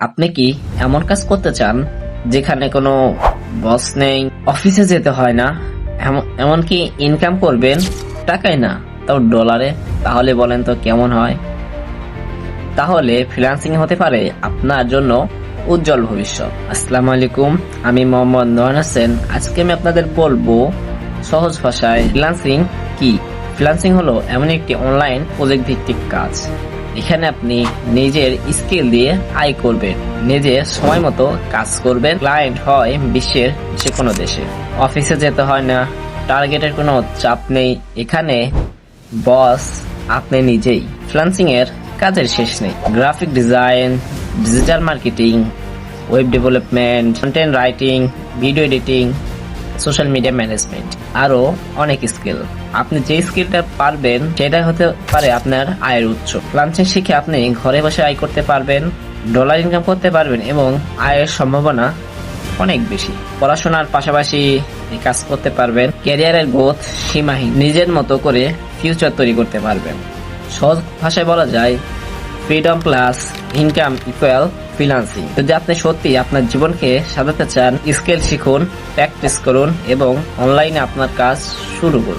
আপনি কি এমন কাজ করতে চান যেখানে কোনো বস নেই? অফিসে যেতে হয় না। এমন- এমনকি ইনকাম করবেন টাকাই না। তাও ডলারে তাহলে বলেন তো কেমন হয়? তাহলে ফ্রিল্যান্সিং হতে পারে আপনার জন্য উজ্জ্বল ভবিষ্যৎ। আসসালামু আলাইকুম, আমি মোহাম্মদ নোয়ান হোসেন। আজকে আমি আপনাদের বলব সহজ ভাষায় ফ্রিল্যান্সিং কি? ফ্রিল্যান্সিং হলো এমন একটি অনলাইন প্রজেক্ট ভিত্তিক কাজ। এখানে আপনি নিজের স্কিল দিয়ে আয় করবেন। নিজে সময় মতো কাজ করবেন। ক্লায়েন্ট হয় বিশ্বের যে কোনো দেশে। অফিসে যেতে হয় না। টার্গেটের কোনো চাপ নেই। এখানে বস আপনি নিজেই। ফ্রিল্যান্সিং এর কাজের শেষ নেই। Graphic design, digital marketing, web development, content writing, video editing social media management, আরও অনেক স্কিল। আপনি যে স্কিলটা পারবেন সেটাই হতে পারে আপনার আয়ের উৎস। ফ্রিল্যান্সিং শিখে আপনি ঘরে বসে আয় করতে পারবেন ডলার ইনকাম করতে পারবেন এবং আয়ের সম্ভাবনা অনেক বেশি। পড়াশোনার পাশাপাশি কাজ করতে পারবেন, ক্যারিয়ারের গ্রোথ সীমাহীন, নিজের মতো করে ফিউচার তৈরি করতে পারবেন। সহজ ভাষায় বলা যায় freedom plus income equal freelancing যদি আপনি সত্যি আপনার জীবনকে সাজাতে চান স্কেল শিখুন প্র্যাকটিস করুন এবং অনলাইনে আপনার কাজ শুরু করুন।